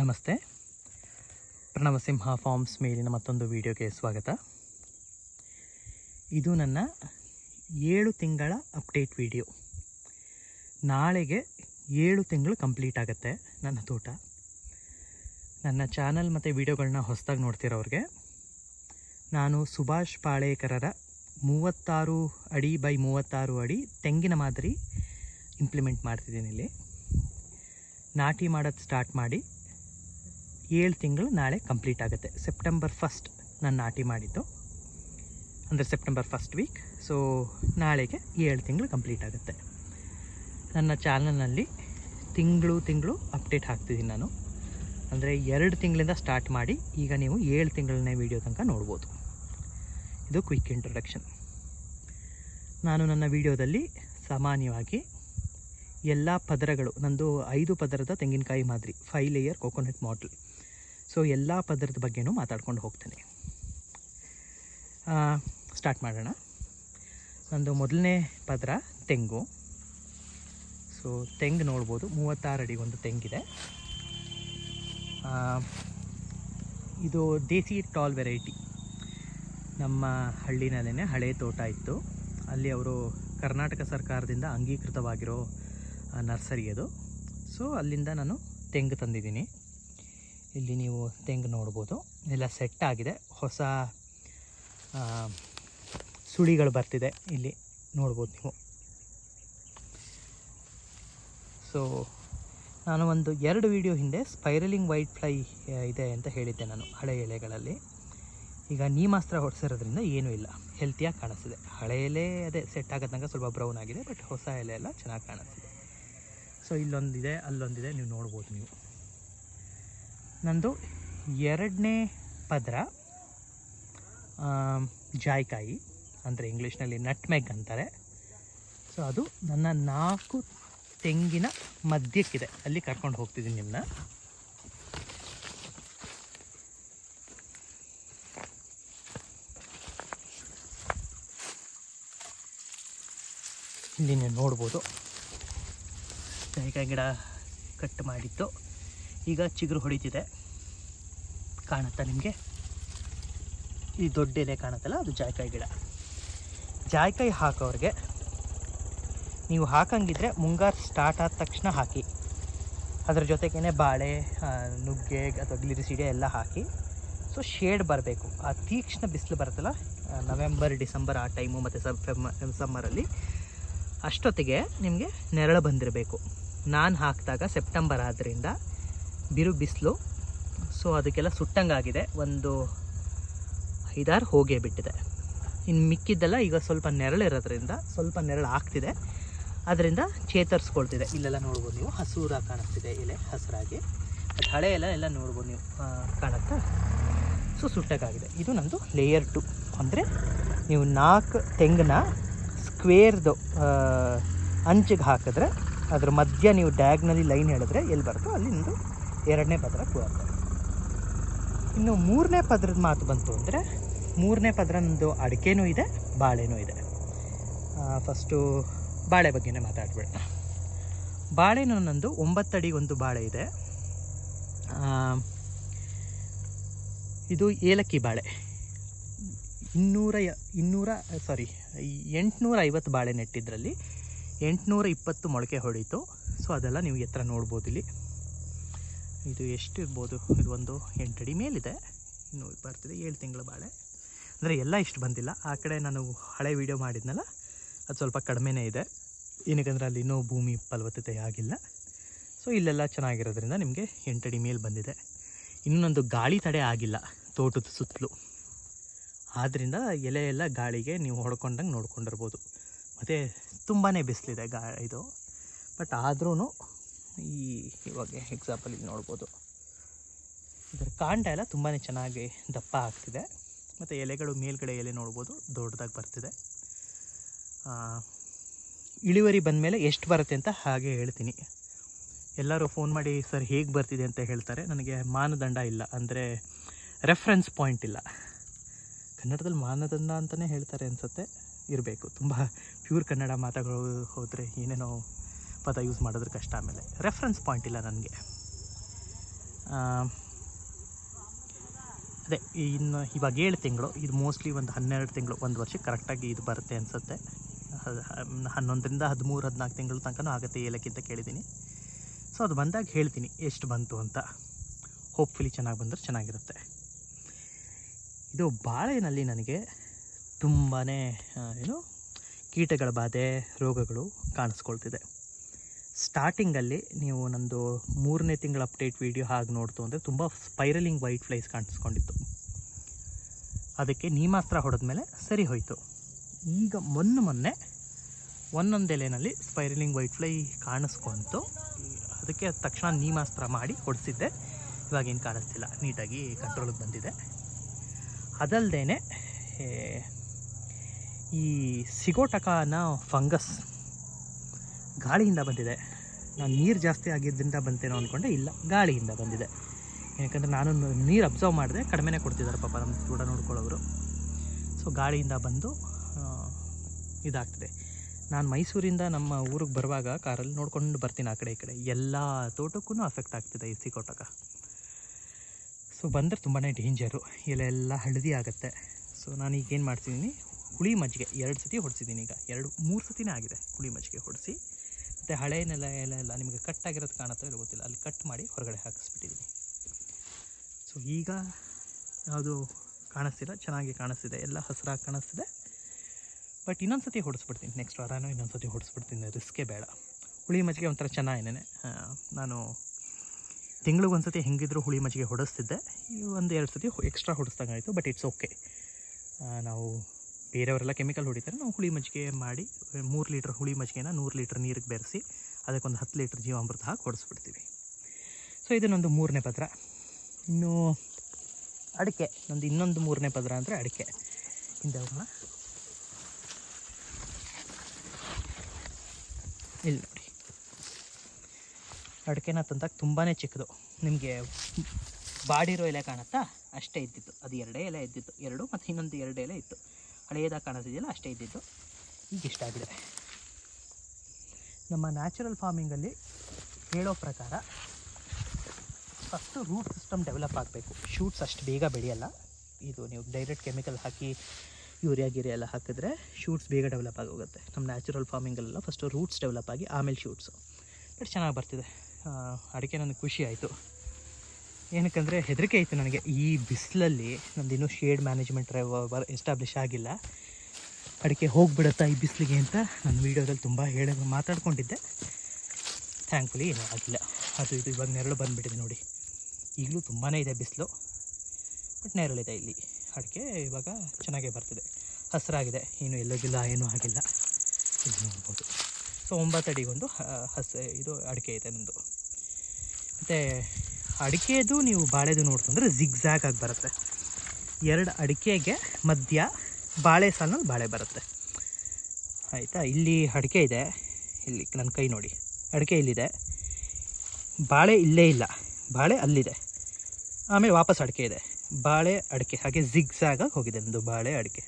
ನಮಸ್ತೆ. ಪ್ರಣವಸಿಂಹ ಫಾರ್ಮ್ಸ್ ಮೇಲಿನ ಮತ್ತೊಂದು ವಿಡಿಯೋಗೆ ಸ್ವಾಗತ. ಇದು ನನ್ನ ಏಳು ತಿಂಗಳ ಅಪ್ಡೇಟ್ ವಿಡಿಯೋ. ನಾಳೆಗೆ ಏಳು ತಿಂಗಳು ಕಂಪ್ಲೀಟ್ ಆಗುತ್ತೆ ನನ್ನ ತೋಟ. ನನ್ನ ಚಾನಲ್ ಮತ್ತು ವಿಡಿಯೋಗಳನ್ನ ಹೊಸದಾಗಿ ನೋಡ್ತಿರೋರಿಗೆ, ನಾನು ಸುಭಾಷ್ ಪಾಳೇಕರರ ಮೂವತ್ತಾರು ಅಡಿ ಬೈ ಮೂವತ್ತಾರು ಅಡಿ ತೆಂಗಿನ ಮಾದರಿ ಇಂಪ್ಲಿಮೆಂಟ್ ಮಾಡ್ತಿದ್ದೀನಿ ಇಲ್ಲಿ. ನಾಟಿ ಮಾಡೋದು ಸ್ಟಾರ್ಟ್ ಮಾಡಿ ಏಳು ತಿಂಗಳು ನಾಳೆ ಕಂಪ್ಲೀಟ್ ಆಗುತ್ತೆ. ಸೆಪ್ಟೆಂಬರ್ ಫಸ್ಟ್ ನಾನು ನಾಟಿ ಮಾಡಿದ್ದು. ಅಂದರೆ ಸೆಪ್ಟೆಂಬರ್ ಫಸ್ಟ್ ವೀಕ್ ಸೊ ನಾಳೆಗೆ ಏಳು ತಿಂಗಳು ಕಂಪ್ಲೀಟ್ ಆಗುತ್ತೆ. ನನ್ನ ಚಾನಲ್ನಲ್ಲಿ ತಿಂಗಳು ತಿಂಗಳು ಅಪ್ಡೇಟ್ ಹಾಕ್ತಿದ್ದೀನಿ ನಾನು. ಅಂದರೆ ಎರಡು ತಿಂಗಳಿಂದ ಸ್ಟಾರ್ಟ್ ಮಾಡಿ ಈಗ ನೀವು ಏಳು ತಿಂಗಳನ್ನೇ ವೀಡಿಯೋ ತನಕ ನೋಡ್ಬೋದು. ಇದು ಕ್ವಿಕ್ ಇಂಟ್ರೊಡಕ್ಷನ್ ನಾನು ನನ್ನ ವಿಡಿಯೋದಲ್ಲಿ ಸಾಮಾನ್ಯವಾಗಿ ಎಲ್ಲ ಪದರಗಳು, ನಂದು ಐದು ಪದರದ ತೆಂಗಿನಕಾಯಿ ಮಾದರಿ five layer coconut model so ಎಲ್ಲ ಪದರದ ಬಗ್ಗೆನೂ ಮಾತಾಡ್ಕೊಂಡು ಹೋಗ್ತೇನೆ. ಸ್ಟಾರ್ಟ್ ಮಾಡೋಣ. ನಂದು ಮೊದಲನೇ ಪದರ ತೆಂಗು. ಸೊ ತೆಂಗು ನೋಡ್ಬೋದು. ಮೂವತ್ತಾರು ಅಡಿ ಒಂದು ತೆಂಗಿದೆ. ಇದು ದೇಸಿ ಟಾಲ್ ವೆರೈಟಿ ನಮ್ಮ ಹಳ್ಳಿನಲ್ಲೇ ಹಳೆ ತೋಟ ಇತ್ತು. ಅಲ್ಲಿ ಅವರು ಕರ್ನಾಟಕ ಸರ್ಕಾರದಿಂದ ಅಂಗೀಕೃತವಾಗಿರೋ ನರ್ಸರಿ ಅದು. ಸೊ ಅಲ್ಲಿಂದ ನಾನು ತೆಂಗು ತಂದಿದ್ದೀನಿ. ಇಲ್ಲಿ ನೀವು ತೆಂಗು ನೋಡ್ಬೋದು. ಎಲ್ಲ ಸೆಟ್ ಆಗಿದೆ. ಹೊಸ ಸುಳಿಗಳು ಬರ್ತಿದೆ ಇಲ್ಲಿ ನೋಡ್ಬೋದು ನೀವು. ಸೊ ನಾನು ಒಂದು ಎರಡು ವಿಡಿಯೋ ಹಿಂದೆ ಸ್ಪೈರಲಿಂಗ್ ವೈಟ್ ಫ್ಲೈ ಇದೆ ಅಂತ ಹೇಳಿದ್ದೆ ನಾನು ಹಳೆ ಎಲೆಗಳಲ್ಲಿ. ಈಗ ನೀಮಾಸ್ತ್ರ ಹೊಡೆಸಿರೋದ್ರಿಂದ ಏನೂ ಇಲ್ಲ. ಹೆಲ್ತಿಯಾಗಿ ಕಾಣಿಸ್ತಿದೆ. ಹಳೆ ಎಲೆ ಅದೇ ಸೆಟ್ ಆಗೋ ತನಕ ಸ್ವಲ್ಪ ಬ್ರೌನ್ ಆಗಿದೆ ಬಟ್ ಹೊಸ ಎಲೆ ಎಲ್ಲ ಚೆನ್ನಾಗಿ ಕಾಣಿಸ್ತಿದೆ. ಸೊ ಇಲ್ಲೊಂದಿದೆ, ಅಲ್ಲೊಂದಿದೆ, ನೀವು ನೋಡ್ಬೋದು ನೀವು. ನಂದು ಎರಡನೇ ಪದರ ಜಾಯಿಕಾಯಿ, ಅಂದರೆ ಇಂಗ್ಲೀಷ್ನಲ್ಲಿ ನಟ್ಮೆಗ್ ಅಂತಾರೆ. ಸೊ ಅದು ನನ್ನ ನಾಲ್ಕು ತೆಂಗಿನ ಮಧ್ಯಕ್ಕಿದೆ. ಅಲ್ಲಿ ಕರ್ಕೊಂಡು ಹೋಗ್ತಿದ್ದೀನಿ ನಿಮ್ಮನ್ನ ಇಲ್ಲಿ ನೀವು ನೋಡ್ಬೋದು. ಜಾಯ್ಕಾಯಿ ಗಿಡ ಕಟ್ ಮಾಡಿದ್ದು. ಈಗ ಚಿಗುರು ಹೊಡಿತಿದೆ. ಕಾಣುತ್ತಾ ನಿಮಗೆ? ಈ ದೊಡ್ಡ ಎಲೆ ಕಾಣುತ್ತಲ್ಲ, ಅದು ಜಾಯ್ಕಾಯಿ ಗಿಡ. ಜಾಯ್ಕಾಯಿ ಹಾಕೋರಿಗೆ ನೀವು ಹಾಕಂಗಿದ್ರೆ ಮುಂಗಾರು ಸ್ಟಾರ್ಟ್ ಆದ ತಕ್ಷಣ ಹಾಕಿ. ಅದ್ರ ಜೊತೆಗೇನೆ ಬಾಳೆ ನುಗ್ಗೆ ಅಥವಾ ಗ್ಲಿರಿಸಿಡೆ ಎಲ್ಲ ಹಾಕಿ. ಸೊ ಶೇಡ್ ಬರಬೇಕು. ಆ ತೀಕ್ಷ್ಣ ಬಿಸಿಲು ಬರುತ್ತಲ್ಲ ನವೆಂಬರ್ ಡಿಸೆಂಬರ್ ಆ ಟೈಮು ಮತ್ತು ಸಬ್ ಸಮ್ಮರಲ್ಲಿ ಅಷ್ಟೊತ್ತಿಗೆ ನಿಮಗೆ ನೆರಳು ಬಂದಿರಬೇಕು. ನಾನು ಹಾಕಿದಾಗ ಸೆಪ್ಟೆಂಬರ್ ಆದ್ದರಿಂದ ಬಿರು ಬಿಸಿಲು. ಸೊ ಅದಕ್ಕೆಲ್ಲ ಸುಟ್ಟಂಗಾಗಿದೆ. ಒಂದು ಐದಾರು ಹೋಗೇ ಬಿಟ್ಟಿದೆ. ಇನ್ನು ಮಿಕ್ಕಿದ್ದೆಲ್ಲ ಈಗ ಸ್ವಲ್ಪ ನೆರಳಿರೋದ್ರಿಂದ ಸ್ವಲ್ಪ ನೆರಳು ಆಗ್ತಿದೆ. ಅದರಿಂದ ಚೇತರಿಸ್ಕೊಳ್ತಿದೆ. ಇಲ್ಲೆಲ್ಲ ನೋಡ್ಬೋದು ನೀವು. ಹಸೂರಾಗಿ ಕಾಣಿಸ್ತಿದೆ ಎಲೆ ಹಸಿರಾಗಿ. ಹಳೆ ಎಲ್ಲ ಎಲ್ಲ ನೋಡ್ಬೋದು ನೀವು. ಕಾಣುತ್ತಾ? ಸೊ ಸುಟ್ಟಕ್ಕಾಗಿದೆ ಇದು ನಂದು ಲೇಯರ್ ಟು ಅಂದರೆ ನೀವು ನಾಲ್ಕು ತೆಂಗನ್ನ ಸ್ಕ್ವೇರ್ದು ಅಂಚಿಗೆ ಹಾಕಿದ್ರೆ, ಅದ್ರ ಮಧ್ಯ ನೀವು ಡ್ಯಾಗ್ನಲ್ಲಿ ಲೈನ್ ಹೇಳಿದ್ರೆ ಎಲ್ಲಿ ಬರುತ್ತೋ ಅಲ್ಲಿ ನಿಮ್ಮದು ಎರಡನೇ ಪದರ ಕೂಡ ಇನ್ನು ಮೂರನೇ ಪದರದ ಮಾತು ಬಂತು ಅಂದರೆ ಮೂರನೇ ಪದರ ನಂದು ಅಡಿಕೆನೂ ಇದೆ, ಬಾಳೆನೂ ಇದೆ. ಫಸ್ಟು ಬಾಳೆ ಬಗ್ಗೆನೇ ಮಾತಾಡ್ಬೇಡ ಬಾಳೆನೂ ನಂದು ಒಂಬತ್ತಡಿ ಒಂದು ಬಾಳೆ ಇದೆ. ಇದು ಏಲಕ್ಕಿ ಬಾಳೆ. ಇನ್ನೂರ ಇನ್ನೂರ ಸಾರಿ ಎಂಟುನೂರ ಐವತ್ತು ಬಾಳೆ ನೆಟ್ಟಿದ್ರಲ್ಲಿ ಎಂಟುನೂರ ಇಪ್ಪತ್ತು ಮೊಳಕೆ ಹೊಡೀತು. ಸೊ ಅದೆಲ್ಲ ನೀವು ಎತ್ತರ ನೋಡ್ಬೋದು ಇಲ್ಲಿ. ಇದು ಎಷ್ಟು ಇರ್ಬೋದು? ಇದು ಒಂದು ಎಂಟಡಿ ಮೇಲಿದೆ. ಇನ್ನು ಬರ್ತಿದೆ ಏಳು ತಿಂಗಳ ಬಾಳೆ. ಅಂದರೆ ಎಲ್ಲ ಇಷ್ಟು ಬಂದಿಲ್ಲ. ಆ ಕಡೆ ನಾನು ಹಳೆ ವೀಡಿಯೋ ಮಾಡಿದ್ನಲ್ಲ, ಅದು ಸ್ವಲ್ಪ ಕಡಿಮೆನೇ ಇದೆ. ಏನಕ್ಕಂದ್ರೆ ಅಲ್ಲಿ ಇನ್ನೂ ಭೂಮಿ ಫಲವತ್ತತೆ ಆಗಿಲ್ಲ. ಸೊ ಇಲ್ಲೆಲ್ಲ ಚೆನ್ನಾಗಿರೋದ್ರಿಂದ ನಿಮಗೆ ಎಂಟಡಿ ಮೇಲೆ ಬಂದಿದೆ. ಇನ್ನೊಂದು ಗಾಳಿ ತಡೆ ಆಗಿಲ್ಲ, ತೋಟದ ಸುತ್ತಲೂ. ಆದ್ದರಿಂದ ಎಲೆ ಎಲ್ಲ ಗಾಳಿಗೆ ನೀವು ಹೊಡ್ಕೊಂಡಂಗೆ ನೋಡ್ಕೊಂಡಿರ್ಬೋದು. ಮತ್ತು ತುಂಬಾ ಬಿಸಿಲಿದೆ ಗಾ ಇದು. ಬಟ್ ಆದ್ರೂ ಈ ಇವಾಗ ಎಕ್ಸಾಂಪಲ್ ಇಲ್ಲಿ ನೋಡ್ಬೋದು. ಇದರ ಕಾಂಡ ಎಲ್ಲ ತುಂಬಾ ಚೆನ್ನಾಗಿ ದಪ್ಪ ಆಗ್ತಿದೆ. ಮತ್ತು ಎಲೆಗಳು ಮೇಲ್ಗಡೆ ಎಲೆ ನೋಡ್ಬೋದು ದೊಡ್ಡದಾಗಿ ಬರ್ತಿದೆ. ಇಳುವರಿ ಬಂದ ಮೇಲೆ ಎಷ್ಟು ಬರುತ್ತೆ ಅಂತ ಹಾಗೆ ಹೇಳ್ತೀನಿ. ಎಲ್ಲರೂ ಫೋನ್ ಮಾಡಿ, ಸರ್, ಹೇಗೆ ಬರ್ತಿದೆ ಅಂತ ಹೇಳ್ತಾರೆ. ನನಗೆ ಮಾನದಂಡ ಇಲ್ಲ. ಅಂದರೆ ರೆಫರೆನ್ಸ್ ಪಾಯಿಂಟ್ ಇಲ್ಲ. ಕನ್ನಡದಲ್ಲಿ ಮಾನದಂಡ ಅಂತಲೇ ಹೇಳ್ತಾರೆ ಅನಿಸುತ್ತೆ. ಇರಬೇಕು. ತುಂಬ ಪ್ಯೂರ್ ಕನ್ನಡ ಮಾತಾಡೋ ಹೋದರೆ ಏನೇನೋ ಪದ ಯೂಸ್ ಮಾಡಿದ್ರೆ ಕಷ್ಟ ಆಮೇಲೆ. ರೆಫ್ರೆನ್ಸ್ ಪಾಯಿಂಟ್ ಇಲ್ಲ ನನಗೆ. ಅದೇ ಇನ್ನು ಇವಾಗ ಏಳು ತಿಂಗಳು, ಇದು ಮೋಸ್ಟ್ಲಿ ಒಂದು ಹನ್ನೆರಡು ತಿಂಗಳು, ಒಂದು ವರ್ಷಕ್ಕೆ ಕರೆಕ್ಟಾಗಿ ಇದು ಬರುತ್ತೆ ಅನಿಸುತ್ತೆ. ಹನ್ನೊಂದರಿಂದ ಹದಿಮೂರು, ಹದಿನಾಲ್ಕು ತಿಂಗಳ ತನಕನೂ ಆಗುತ್ತೆ ಏಳಕ್ಕಿಂತ ಅಂತ ಕೇಳಿದ್ದೀನಿ. ಸೊ ಅದು ಬಂದಾಗ ಹೇಳ್ತೀನಿ, ಎಷ್ಟು ಬಂತು ಅಂತ. ಹೋಪ್ಫುಲಿ ಚೆನ್ನಾಗಿ ಬಂದರೆ ಚೆನ್ನಾಗಿರುತ್ತೆ. ಇದು ಬಾಳೆನಲ್ಲಿ ನನಗೆ ತುಂಬಾ ಏನು, ಕೀಟಗಳ ಬಾಧೆ, ರೋಗಗಳು ಕಾಣಿಸ್ಕೊಳ್ತಿದೆ. ಸ್ಟಾರ್ಟಿಂಗಲ್ಲಿ ನೀವು ನಂದು ಮೂರನೇ ತಿಂಗಳ ಅಪ್ಡೇಟ್ ವೀಡಿಯೋ ಹಾಗೆ ನೋಡ್ತು ಅಂದರೆ ತುಂಬ ಸ್ಪೈರಲಿಂಗ್ ವೈಟ್ ಫ್ಲೈಸ್ ಕಾಣಿಸ್ಕೊಂಡಿತ್ತು. ಅದಕ್ಕೆ ನೀಮಾಸ್ತ್ರ ಹೊಡೆದ್ಮೇಲೆ ಸರಿ ಹೋಯಿತು. ಈಗ ಮೊನ್ನೆ ಮೊನ್ನೆ ಒಂದೊಂದು ಎಲೆನಲ್ಲಿ ಸ್ಪೈರಲಿಂಗ್ ವೈಟ್ ಫ್ಲೈ ಕಾಣಿಸ್ಕೊಂತು. ಅದಕ್ಕೆ ತಕ್ಷಣ ನೀಮಾಸ್ತ್ರ ಮಾಡಿ ಹೊಡೆಸಿದ್ದೆ. ಇವಾಗೇನು ಕಾಣಿಸ್ತಿಲ್ಲ. ನೀಟಾಗಿ ಕಂಟ್ರೋಲಿಗೆ ಬಂದಿದೆ. ಅದಲ್ಲದೇ ಈ ಸಿಗೋಟಕನ ಫಂಗಸ್ ಗಾಳಿಯಿಂದ ಬಂದಿದೆ. ನಾನು ನೀರು ಜಾಸ್ತಿ ಆಗಿದ್ದರಿಂದ ಬಂತೇನೋ ಅಂದ್ಕೊಂಡೆ ಇಲ್ಲ, ಗಾಳಿಯಿಂದ ಬಂದಿದೆ. ಯಾಕಂದರೆ ನಾನು ನೀರು ಅಬ್ಸರ್ವ್ ಮಾಡಿದೆ ಕಡಿಮೆನೇ ಕೊಡ್ತಿದ್ದಾರೆ ಪಾಪ ನಮ್ಮ ಕೂಡ ನೋಡ್ಕೊಳ್ಳೋರು ಸೊ ಗಾಳಿಯಿಂದ ಬಂದು ಇದಾಗ್ತಿದೆ. ನಾನು ಮೈಸೂರಿಂದ ನಮ್ಮ ಊರಿಗೆ ಬರುವಾಗ ಕಾರಲ್ಲಿ ನೋಡ್ಕೊಂಡು ಬರ್ತೀನಿ ಆ ಕಡೆ ಈ ಕಡೆ. ಎಲ್ಲ ತೋಟಕ್ಕೂ ಅಫೆಕ್ಟ್ ಆಗ್ತಿದೆ ಈ ಸಿಕ್ಕೋಟಕ. ಸೊ ಬಂದರೆ ತುಂಬಾ ಡೇಂಜರು ಇಲ್ಲೆಲ್ಲ ಹಳದಿ ಆಗುತ್ತೆ. ಸೊ ನಾನು ಈಗೇನು ಮಾಡ್ತಿದ್ದೀನಿ ಹುಳಿ ಮಜ್ಜಿಗೆ, ಎರಡು ಸತಿ ಹೊಡ್ಸಿದ್ದೀನಿ ಈಗ. ಎರಡು, ಮೂರು ಸತಿನೇ ಆಗಿದೆ ಹುಳಿ ಮಜ್ಜಿಗೆ ಹೊಡಿಸಿ. ಮತ್ತು ಹಳೆಯನ್ನೆಲ್ಲ ಎಲ್ಲ ಎಲ್ಲ ನಿಮಗೆ ಕಟ್ ಆಗಿರೋದು ಕಾಣುತ್ತೋ ಇಲ್ಲ ಗೊತ್ತಿಲ್ಲ. ಅಲ್ಲಿ ಕಟ್ ಮಾಡಿ ಹೊರಗಡೆ ಹಾಕಿಸ್ಬಿಟ್ಟಿದ್ದೀನಿ ಸೊ ಈಗ ಯಾವುದು ಕಾಣಿಸ್ತಿಲ್ಲ, ಚೆನ್ನಾಗಿ ಕಾಣಿಸ್ತಿದೆ. ಎಲ್ಲ ಹಸಿರಾಗಿ ಕಾಣಿಸ್ತಿದೆ. ಬಟ್ ಇನ್ನೊಂದು ಸತಿ ಹೊಡಿಸ್ಬಿಡ್ತೀನಿ. ನೆಕ್ಸ್ಟ್ ವಾರನೂ ಇನ್ನೊಂದು ಸತಿ ಹೊಡಿಸ್ಬಿಡ್ತೀನಿ ರಿಸ್ಕೇ ಬೇಡ. ಹುಳಿ ಮಜ್ಜಿಗೆ ಒಂಥರ ಚೆನ್ನಾಗಿನೇ ನಾನು ತಿಂಗಳಿಗೆ ಒಂದು ಸತಿ ಹೆಂಗಿದ್ರು ಹುಳಿ ಮಜ್ಜಿಗೆ ಹೊಡಿಸ್ತಿದ್ದೆ. ಒಂದು ಎರಡು ಸತಿ ಎಕ್ಸ್ಟ್ರಾ ಹೊಡಿಸ್ದಂಗೆ ಆಯಿತು ಬಟ್ ಇಟ್ಸ್ ಓಕೆ ನಾವು ಬೇರೆಯವರೆಲ್ಲ ಕೆಮಿಕಲ್ ಹೊಡಿತಾರೆ. ನಾವು ಹುಳಿ ಮಜ್ಜಿಗೆ ಮಾಡಿ ಮೂರು ಲೀಟ್ರ್ ಹುಳಿ ಮಜ್ಜಿಗೆನ ನೂರು ಲೀಟ್ರ್ ನೀರಿಗೆ ಬೆರೆಸಿ, ಅದಕ್ಕೊಂದು ಹತ್ತು ಲೀಟ್ರ್ ಜೀವಾಮೃತ ಹಾಕಿ ಹೊಡಿಸ್ಬಿಡ್ತೀವಿ ಸೊ ಇದನ್ನೊಂದು ಮೂರನೇ ಪದ್ರ. ಇನ್ನು ಅಡಿಕೆ ನಂದು ಇನ್ನೊಂದು ಮೂರನೇ ಪದ್ರ ಅಂದರೆ ಅಡಿಕೆ. ಹಿಂದೆ ಹೋಗೋಣ. ಇಲ್ಲಿ ನೋಡಿ. ಅಡಿಕೆನ ತಂದಾಗ ತುಂಬಾ ಚಿಕ್ಕದು. ನಿಮಗೆ ಬಾಡಿರೋ ಎಲೆ ಕಾಣುತ್ತಾ? ಅಷ್ಟೇ ಇದ್ದಿತ್ತು ಅದು ಎರಡೇ ಎಲೆ ಇದ್ದಿತ್ತು ಎರಡು ಮತ್ತು ಇನ್ನೊಂದು ಎರಡು ಎಲೆ ಇತ್ತು. ಹಳೆಯದಾಗಿ ಕಾಣಿಸಿದೆಯಲ್ಲ ಅಷ್ಟೇ ಇದ್ದಿದ್ದು. ಈಗ ಇಷ್ಟ ಆಗಿದೆ. ನಮ್ಮ ನ್ಯಾಚುರಲ್ ಫಾರ್ಮಿಂಗಲ್ಲಿ ಹೇಳೋ ಪ್ರಕಾರ ಫಸ್ಟು ರೂಟ್ ಸಿಸ್ಟಮ್ ಡೆವಲಪ್ ಆಗಬೇಕು. ಶೂಟ್ಸ್ ಅಷ್ಟು ಬೇಗ ಬೆಳೆಯಲ್ಲ. ಇದು ನೀವು ಡೈರೆಕ್ಟ್ ಕೆಮಿಕಲ್ ಹಾಕಿ ಯೂರಿಯಾ ಗಿರಿ ಎಲ್ಲ ಹಾಕಿದ್ರೆ ಶೂಟ್ಸ್ ಬೇಗ ಡೆವಲಪ್ ಆಗೋಗುತ್ತೆ. ನಮ್ಮ ನ್ಯಾಚುರಲ್ ಫಾರ್ಮಿಂಗಲ್ಲೆಲ್ಲ ಫಸ್ಟು ರೂಟ್ಸ್ ಡೆವಲಪ್ ಆಗಿ ಆಮೇಲೆ ಶೂಟ್ಸು ಬಟ್ ಚೆನ್ನಾಗಿ ಬರ್ತಿದೆ. ಅಡಿಕೆ ನನಗೆ ಖುಷಿ ಆಯಿತು. ಏನಕ್ಕಂದರೆ ಹೆದರಿಕೆ ಆಯಿತು ನನಗೆ. ಈ ಬಿಸಿಲಲ್ಲಿ ನಂದು ಇನ್ನೂ ಶೇಡ್ ಮ್ಯಾನೇಜ್ಮೆಂಟ್ ಎಸ್ಟಾಬ್ಲಿಷ್ ಆಗಿಲ್ಲ. ಅಡಿಕೆ ಹೋಗಿಬಿಡುತ್ತಾ ಈ ಬಿಸಿಲಿಗೆ ಅಂತ ನಾನು ವೀಡಿಯೋದಲ್ಲಿ ತುಂಬ ಹೇಳ, ಮಾತಾಡ್ಕೊಂಡಿದ್ದೆ. ಥ್ಯಾಂಕ್ಫುಲಿ ಏನೂ ಆಗಿಲ್ಲ ಅದು ಇದು ಇವಾಗ ನೆರಳು ಬಂದುಬಿಟ್ಟಿದೆ ನೋಡಿ. ಈಗಲೂ ತುಂಬಾ ಇದೆ ಬಿಸಿಲು. ಬಟ್ ನೆರಳಿದೆ ಇಲ್ಲಿ. ಅಡಿಕೆ ಇವಾಗ ಚೆನ್ನಾಗೇ ಬರ್ತಿದೆ. ಹಸಿರಾಗಿದೆ. ಏನು ಎಲ್ಲೋಗಿಲ್ಲ ಏನೂ ಆಗಿಲ್ಲ. ಇದು ನೋಡ್ಬೋದು. ಸೊ ಒಂಬತ್ತು ಅಡಿಗೊಂದು ಹಸ, ಇದು ಅಡಿಕೆ ಇದೆ ನಂದು ಮತ್ತು ಅಡಿಕೆದು ನೀವು ಬಾಳೆದು ನೋಡ್ತಂದ್ರೆ ಜಿಗ್ಝ್ಯಾಗ್ ಆಗಿ ಬರುತ್ತೆ. ಎರಡು ಅಡಿಕೆಗೆ ಮಧ್ಯ ಬಾಳೆ ಸಾಲಿನಲ್ಲಿ ಬಾಳೆ ಬರುತ್ತೆ. ಆಯಿತಾ? ಇಲ್ಲಿ ಅಡಿಕೆ ಇದೆ. ಇಲ್ಲಿ ನನ್ನ ಕೈ ನೋಡಿ. ಅಡಿಕೆ ಇಲ್ಲಿದೆ. ಬಾಳೆ ಇಲ್ಲೇ ಇಲ್ಲ. ಬಾಳೆ ಅಲ್ಲಿದೆ. ಆಮೇಲೆ ವಾಪಸ್ ಅಡಿಕೆ ಇದೆ. ಬಾಳೆ ಅಡಿಕೆ, ಹಾಗೆ ಜಿಗ್ಝ್ಯಾಗಾಗಿ ಹೋಗಿದೆ ನಂದು ಬಾಳೆ ಅಡಿಕೆ.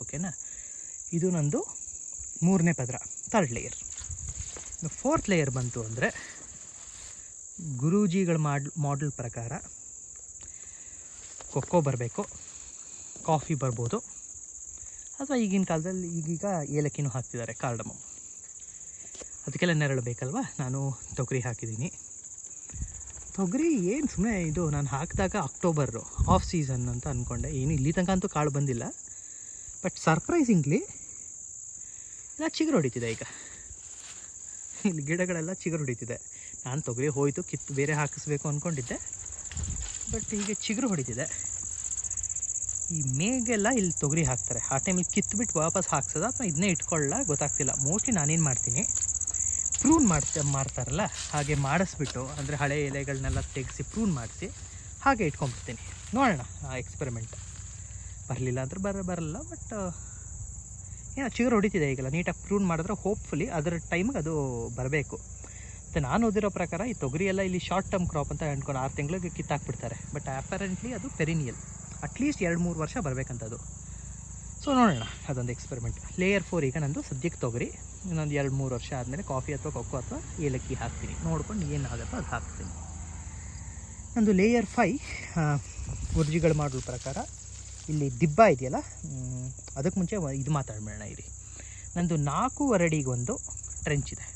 ಓಕೆನಾ? ಇದು ನಂದು ಮೂರನೇ ಪದರ ಥರ್ಡ್ ಲೇಯರ್ ಫೋರ್ತ್ ಲೇಯರ್ ಬಂತು ಅಂದರೆ ಗುರೂಜಿಗಳ ಮಾಡ್ ಮಾಡಲ್ ಪ್ರಕಾರ ಖೋಖೋ ಬರಬೇಕು, ಕಾಫಿ ಬರ್ಬೋದು, ಅಥವಾ ಈಗಿನ ಕಾಲದಲ್ಲಿ ಈಗೀಗ ಏಲಕ್ಕಿನೂ ಹಾಕ್ತಿದ್ದಾರೆ, ಕಾರ್ಡಮು. ಅದಕ್ಕೆಲ್ಲ ನೆರಳು ಬೇಕಲ್ವಾ? ನಾನು ತೊಗರಿ ಹಾಕಿದ್ದೀನಿ. ತೊಗರಿ ಏನು ಸುಮ್ಮನೆ ಇದು, ನಾನು ಹಾಕಿದಾಗ ಅಕ್ಟೋಬರು ಆಫ್ ಸೀಸನ್ ಅಂತ ಅಂದ್ಕೊಂಡೆ ಏನು, ಇಲ್ಲಿ ತನಕ ಅಂತೂ ಕಾಳು ಬಂದಿಲ್ಲ. ಬಟ್ ಸರ್ಪ್ರೈಸಿಂಗ್ಲಿ ಎಲ್ಲ ಚಿಗುರು ಹೊಡಿತಿದೆ ಈಗ. ಇಲ್ಲಿ ಗಿಡಗಳೆಲ್ಲ ಚಿಗುರು ಹೊಡಿತಿದೆ. ನಾನು ತೊಗರಿ ಹೋಯ್ತು, ಕಿತ್ತು ಬೇರೆ ಹಾಕಿಸ್ಬೇಕು ಅಂದ್ಕೊಂಡಿದ್ದೆ ಬಟ್ ಹೀಗೆ ಚಿಗುರು ಹೊಡಿತಿದೆ. ಈ ಮೇಗೆಲ್ಲ ಇಲ್ಲಿ ತೊಗರಿ ಹಾಕ್ತಾರೆ. ಆ ಟೈಮಲ್ಲಿ ಕಿತ್ಬಿಟ್ಟು ವಾಪಸ್ ಹಾಕ್ಸೋದ ಅಥವಾ ಇದನ್ನೇ ಇಟ್ಕೊಳ್ಳ ಗೊತ್ತಾಗ್ತಿಲ್ಲ. ಮೋಸ್ಟ್ಲಿ ನಾನೇನು ಮಾಡ್ತೀನಿ ಪ್ರೂನ್ ಮಾಡ್ತಾ ಮಾಡ್ತಾರಲ್ಲ ಹಾಗೆ ಮಾಡಿಸ್ಬಿಟ್ಟು, ಅಂದರೆ ಹಳೆ ಎಲೆಗಳನ್ನೆಲ್ಲ ತೆಗೆಸಿ ಪ್ರೂನ್ ಮಾಡಿಸಿ, ಹಾಗೆ ಇಟ್ಕೊಂಡ್ಬಿಡ್ತೀನಿ. ನೋಡೋಣ, ಆ ಎಕ್ಸ್ಪೆರಿಮೆಂಟ್ ಬರಲಿಲ್ಲ ಅಂದ್ರೆ ಬರ, ಬರಲ್ಲ ಬಟ್ ಏನೋ ಚಿಗುರು ಹೊಡಿತಿದೆ ಈಗೆಲ್ಲ. ನೀಟಾಗಿ ಪ್ರೂನ್ ಮಾಡಿದ್ರೆ ಹೋಪ್ಫುಲಿ ಅದರ ಟೈಮಿಗೆ ಅದು ಬರಬೇಕು. ಮತ್ತು ನಾನು ಓದಿರೋ ಪ್ರಕಾರ ಈ ತೊಗರಿ ಎಲ್ಲ ಇಲ್ಲಿ ಶಾರ್ಟ್ ಟರ್ಮ್ ಕ್ರಾಪ್ ಅಂತ ಅಂದ್ಕೊಂಡು ಆರು ತಿಂಗಳಿಗೆ ಕಿತ್ತಾಕ್ಬಿಡ್ತಾರೆ. ಬಟ್ ಅಪರೆಂಟ್ಲಿ ಅದು ಪೆರಿನಿಯಲ್ ಅಟ್ಲೀಸ್ಟ್ ಎರಡು ಮೂರು ವರ್ಷ ಬರಬೇಕಂತದು. ಸೊ ನೋಡೋಣ, ಅದೊಂದು ಎಕ್ಸ್ಪೆರಿಮೆಂಟ್ ಲೇಯರ್ ಫೋರ್ ಈಗ ನಂದು ಸದ್ಯಕ್ಕೆ ತೊಗರಿ. ಇನ್ನೊಂದು ಎರಡು ಮೂರು ವರ್ಷ ಆದಮೇಲೆ ಕಾಫಿ ಅಥವಾ ಕೊಕ್ಕೋ ಅಥವಾ ಏಲಕ್ಕಿ ಹಾಕ್ತೀನಿ. ನೋಡ್ಕೊಂಡು ಏನಾಗುತ್ತೋ ಅದು ಹಾಕ್ತೀನಿ. ನಂದು ಲೇಯರ್ ಫೈ ಗುರ್ಜಿಗಳು ಮಾಡೋ ಪ್ರಕಾರ ಇಲ್ಲಿ ದಿಬ್ಬ ಇದೆಯಲ್ಲ ಅದಕ್ಕೆ ಮುಂಚೆ ಇದು ಮಾತಾಡಬೇಡ ಇರಿ. ನಂದು ನಾಲ್ಕು ಅಡಿಗೊಂದು ಟ್ರೆಂಚ್ ಇದೆ.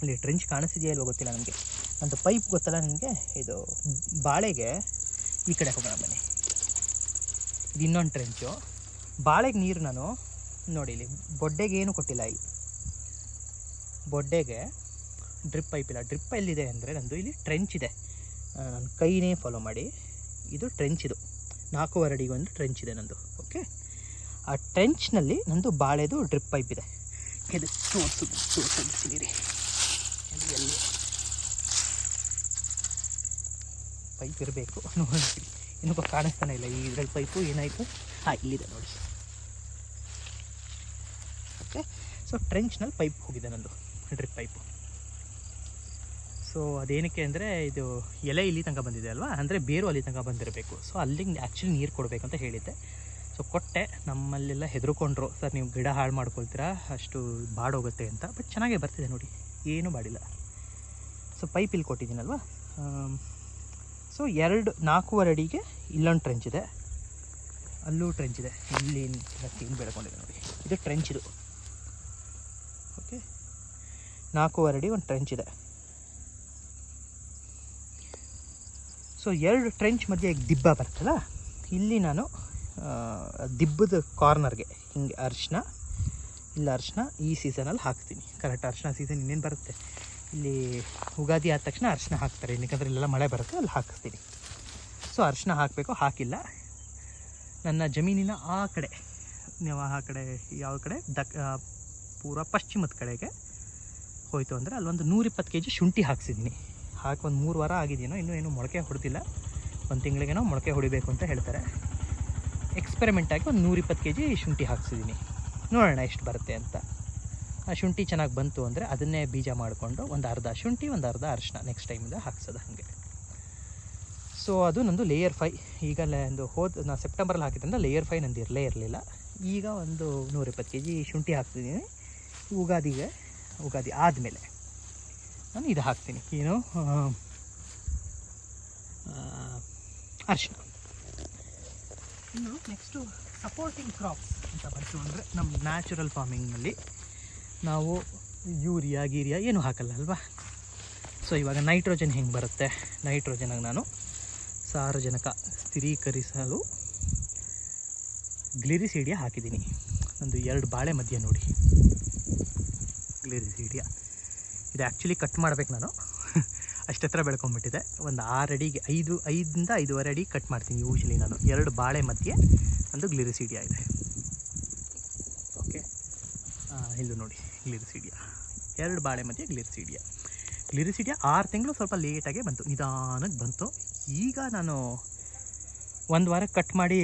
ಇಲ್ಲಿ ಟ್ರೆಂಚ್ ಕಾಣಿಸಿದೆಯಾ ಇಲ್ವೋ ಗೊತ್ತಿಲ್ಲ ನಮಗೆ. ಒಂದು ಪೈಪ್ ಗೊತ್ತಲ್ಲ ನಿಮಗೆ? ಇದು ಬಾಳೆಗೆ ಈ ಕಡೆ ಹೋಗೋಣ ಬನ್ನಿ. ಇದು ಇನ್ನೊಂದು ಟ್ರೆಂಚು ಬಾಳೆಗೆ ನೀರು ನಾನು, ನೋಡಿ ಇಲ್ಲಿ ಬೊಡ್ಡೆಗೆ ಏನು ಕೊಟ್ಟಿಲ್ಲ ಇಲ್ಲಿ. ಬೊಡ್ಡೆಗೆ ಡ್ರಿಪ್ ಪೈಪ್ ಇಲ್ಲ. ಡ್ರಿಪ್ ಎಲ್ಲಿದೆ ಅಂದರೆ ನಂದು ಇಲ್ಲಿ ಟ್ರೆಂಚ್ ಇದೆ. ನನ್ನ ಕೈನೇ ಫಾಲೋ ಮಾಡಿ. ಇದು ಟ್ರೆಂಚ್ ಇದು. ನಾಲ್ಕೂವರೆ ಅಡಿಗೆ ಒಂದು ಟ್ರೆಂಚ್ ಇದೆ ನಂದು. ಓಕೆ ಆ ಟ್ರೆಂಚ್ನಲ್ಲಿ ನಂದು ಬಾಳೆದು ಡ್ರಿಪ್ ಪೈಪ್ ಇದೆ. ಇದು ತೋರಿಸು ತೋರಿಸಿ ಅದು ಪೈಪ್ ಇರಬೇಕು ನೋಡಿ ಇನ್ನೊಬ್ಬ ಕಾಣಿಸ್ತಾನೆ ಇಲ್ಲ. ಈ ಇದ್ರಲ್ಲಿ ಪೈಪು ಏನಾಯಿತು? ಹಾಂ, ಇಲ್ಲಿದೆ ನೋಡಿ. ಓಕೆ ಸೊ ಟ್ರೆಂಚ್ನಲ್ಲಿ ಪೈಪ್ ಹೋಗಿದೆ ನಂದು. ಡ್ರಿಪ್ ಪೈಪು ಸೊ ಅದೇನಕ್ಕೆ ಅಂದರೆ, ಇದು ಎಲೆ ಇಲ್ಲಿ ತನಕ ಬಂದಿದೆ ಅಲ್ವಾ? ಅಂದರೆ ಬೇರು ಅಲ್ಲಿ ತನಕ ಬಂದಿರಬೇಕು. ಸೊ ಅಲ್ಲಿಗೆ ಆ್ಯಕ್ಚುಲಿ ನೀರು ಕೊಡಬೇಕಂತ ಹೇಳಿದ್ದೆ. ಸೊ ಕೊಟ್ಟೆ. ನಮ್ಮಲ್ಲೆಲ್ಲ ಹೆದರ್ಕೊಂಡ್ರು. ಸರ್, ನೀವು ಗಿಡ ಹಾಳು ಮಾಡ್ಕೊಳ್ತೀರಾ? ಅಷ್ಟು ಬಾಡೋಗುತ್ತೆ ಅಂತ. ಬಟ್ ಚೆನ್ನಾಗೇ ಬರ್ತಿದೆ ನೋಡಿ. ಏನೂ ಮಾಡಿಲ್ಲ. ಸೊ ಪೈಪ್ ಇಲ್ಲಿ ಕೊಟ್ಟಿದ್ದೀನಲ್ವಾ? ಸೊ ಎರಡು, ನಾಲ್ಕೂವರೆ ಅಡಿಗೆ ಇಲ್ಲೊಂದು ಟ್ರೆಂಚ್ ಇದೆ. ಅಲ್ಲೂ ಟ್ರೆಂಚ್ ಇದೆ. ಇಲ್ಲಿ ಏನು ಬೆಳ್ಕೊಂಡಿದೆ ನೋಡಿ. ಇದು ಟ್ರೆಂಚ್ ಇದು. ಓಕೆ ನಾಲ್ಕೂವರೆ ಅಡಿ ಒಂದು ಟ್ರೆಂಚ್ ಇದೆ. ಸೊ ಎರಡು ಟ್ರೆಂಚ್ ಮಧ್ಯೆ ದಿಬ್ಬ ಬರ್ತಲ್ಲ ಇಲ್ಲಿ ನಾನು ದಿಬ್ಬದ ಕಾರ್ನರ್ಗೆ ಹಿಂಗೆ ಅರಿಶಿನ ಇಲ್ಲ ಅರಿಶಿನ ಈ ಸೀಸನಲ್ಲಿ ಹಾಕ್ತೀನಿ. ಕರೆಕ್ಟ್ ಅರಿಶಿನ ಸೀಸನ್ ಇನ್ನೇನು ಬರುತ್ತೆ? ಇಲ್ಲಿ ಉಗಾದಿ ಆದ ತಕ್ಷಣ ಅರಿಶಿನ ಹಾಕ್ತಾರೆ. ಯಾಕಂದರೆ ಇಲ್ಲೆಲ್ಲ ಮಳೆ ಬರುತ್ತೆ, ಅಲ್ಲಿ ಹಾಕಿಸ್ತೀನಿ. ಸೊ ಅರಿಶಿನ ಹಾಕಬೇಕು, ಹಾಕಿಲ್ಲ. ನನ್ನ ಜಮೀನಿನ ಆ ಕಡೆ ನೀವು ಆ ಕಡೆ, ಯಾವ ಕಡೆ? ದಕ್ ಪೂರ ಪಶ್ಚಿಮದ ಕಡೆಗೆ ಹೋಯಿತು ಅಂದರೆ ಅಲ್ಲೊಂದು ನೂರಿಪ್ಪತ್ತು ಕೆ ಜಿ ಶುಂಠಿ ಹಾಕ್ಸಿದ್ದೀನಿ. ಹಾಕಿ ಒಂದು ಮೂರು ವಾರ ಆಗಿದೆಯೋ ಇನ್ನೂ ಏನು ಮೊಳಕೆ ಹೊಡೆದಿಲ್ಲ. ಒಂದು ತಿಂಗಳಿಗೇನೋ ಮೊಳಕೆ ಹೊಡಿಬೇಕು ಅಂತ ಹೇಳ್ತಾರೆ. ಎಕ್ಸ್ಪೆರಿಮೆಂಟಾಗಿ ಒಂದು ನೂರಿಪ್ಪತ್ತು ಕೆ ಜಿ ಶುಂಠಿ ಹಾಕ್ಸಿದ್ದೀನಿ. ನೋಡೋಣ ಎಷ್ಟು ಬರುತ್ತೆ ಅಂತ. ಆ ಶುಂಠಿ ಚೆನ್ನಾಗಿ ಬಂತು ಅಂದರೆ ಅದನ್ನೇ ಬೀಜ ಮಾಡಿಕೊಂಡು ಒಂದು ಅರ್ಧ ಶುಂಠಿ, ಒಂದು ಅರ್ಧ ಅರಿಶಿನ ನೆಕ್ಸ್ಟ್ ಟೈಮಿಂದ ಹಾಕ್ಸೋದು ಹಾಗೆ. ಸೊ ಅದು ನಂದು ಲೇಯರ್ ಫೈ ಈಗ ಒಂದು ಹೋದ ನಾನು ಸೆಪ್ಟೆಂಬರಲ್ಲಿ ಹಾಕಿದ್ರಿಂದ ಲೇಯರ್ ಫೈ ನಂದು ಇರಲೇ ಇರಲಿಲ್ಲ. ಈಗ ಒಂದು ನೂರಿಪ್ಪತ್ತು ಕೆ ಜಿ ಶುಂಠಿ ಹಾಕ್ತಿದ್ದೀನಿ ಉಗಾದಿಗೆ ಉಗಾದಿ ಆದಮೇಲೆ ನಾನು ಇದು ಹಾಕ್ತೀನಿ. ಏನು? ಅರ್ಶಿನ ನೆಕ್ಸ್ಟು ಸಪೋರ್ಟಿಂಗ್ ಕ್ರಾಪ್ಸ್ ಅಂತ ಬಂತು ಅಂದರೆ ನಮ್ಮ ನ್ಯಾಚುರಲ್ ಫಾರ್ಮಿಂಗ್ನಲ್ಲಿ ನಾವು ಯೂರಿಯಾ, ಗೀರಿಯಾ ಏನೂ ಹಾಕಲ್ಲ ಅಲ್ವಾ? ಸೊ ಇವಾಗ ನೈಟ್ರೋಜನ್ ಹೆಂಗೆ ಬರುತ್ತೆ? ನೈಟ್ರೋಜನಾಗಿ ನಾನು ಸಾರಜನಕ ಸ್ಥಿರೀಕರಿಸಲು ಗ್ಲಿರಿಸೀಡಿಯಾ ಹಾಕಿದ್ದೀನಿ. ಒಂದು ಎರಡು ಬಾಳೆ ಮಧ್ಯ ನೋಡಿ. ಗ್ಲಿರಿಸೀಡಿಯಾ. ಇದು ಆ್ಯಕ್ಚುಲಿ ಕಟ್ ಮಾಡಬೇಕು ನಾನು. ಅಷ್ಟತ್ರ ಬೆಳ್ಕೊಂಬಿಟ್ಟಿದೆ. ಒಂದು ಆರು ಅಡಿಗೆ, ಐದು, ಐದರಿಂದ ಐದೂವರೆ ಅಡಿ ಕಟ್ ಮಾಡ್ತೀನಿ ಯೂಶ್ವಲಿ ನಾನು. ಎರಡು ಬಾಳೆ ಮಧ್ಯೆ ಒಂದು ಗ್ಲಿರಿಸೀಡಿಯಾ ಇದೆ ಓಕೆ ಇಲ್ಲೂ ನೋಡಿ ಗ್ಲಿರಿಸಿಡಿಯಾ ಎರಡು ಬಾಳೆ ಮಧ್ಯೆ ಗ್ಲಿರಿಸಿಡಿಯಾ ಗ್ಲಿರಿಸಿಡಿಯಾ ಆರು ತಿಂಗಳು ಸ್ವಲ್ಪ ಲೇಟಾಗೆ ಬಂತು, ನಿಧಾನಕ್ಕೆ ಬಂತು. ಈಗ ನಾನು ಒಂದು ವಾರ ಕಟ್ ಮಾಡಿ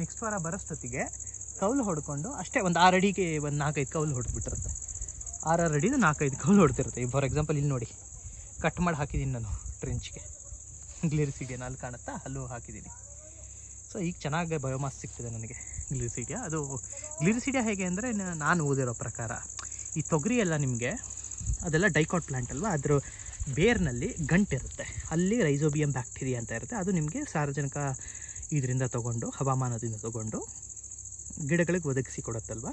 ನೆಕ್ಸ್ಟ್ ವಾರ ಬರೋಷ್ಟೊತ್ತಿಗೆ ಕೌಲು ಹೊಡ್ಕೊಂಡು ಅಷ್ಟೇ, ಒಂದು ಆರು ಅಡಿಗೆ, ಒಂದು ನಾಲ್ಕೈದು ಕೌಲು ಹೊಡೆದ್ಬಿಟ್ಟಿರುತ್ತೆ. ಆರಾರು ಅಡಿದು ನಾಲ್ಕೈದು ಕೌಲು ಹೊಡ್ತಿರುತ್ತೆ ಫಾರ್ ಎಕ್ಸಾಂಪಲ್ ಇಲ್ಲಿ ನೋಡಿ ಕಟ್ ಮಾಡಿ ಹಾಕಿದ್ದೀನಿ ನಾನು ಟ್ರೆಂಚ್ಗೆ ಗ್ಲಿರಿಸಿಡಿಯಾ ನಾಲ್ಕು ಕಾಣುತ್ತಾ, ಅಲ್ಲೂ ಹಾಕಿದ್ದೀನಿ ಸೊ ಈಗ ಚೆನ್ನಾಗಿ ಬಯೋಮಾಸ್ ಸಿಗ್ತಿದೆ ನನಗೆ. ಗ್ಲಿರಿಸಿಡಿಯಾ ಅದು ಗ್ಲಿರಿಸಿಡಿಯಾ ಹೇಗೆ ಅಂದರೆ ನಾನು ಓದಿರೋ ಪ್ರಕಾರ, ಈ ತೊಗರಿ ಎಲ್ಲ ನಿಮಗೆ ಅದೆಲ್ಲ ಡೈಕಾಟ್ ಪ್ಲಾಂಟ್ ಅಲ್ವಾ? ಅದ್ರ ಬೇರ್ನಲ್ಲಿ ಗಂಟಿರುತ್ತೆ. ಅಲ್ಲಿ ರೈಸೋಬಿಯಂ ಬ್ಯಾಕ್ಟೀರಿಯಾ ಅಂತ ಇರುತ್ತೆ. ಅದು ನಿಮಗೆ ಸಾರ್ವಜನಿಕ ಇದರಿಂದ ತಗೊಂಡು, ಹವಾಮಾನದಿಂದ ತಗೊಂಡು ಗಿಡಗಳಿಗೆ ಒದಗಿಸಿ ಕೊಡುತ್ತಲ್ವ?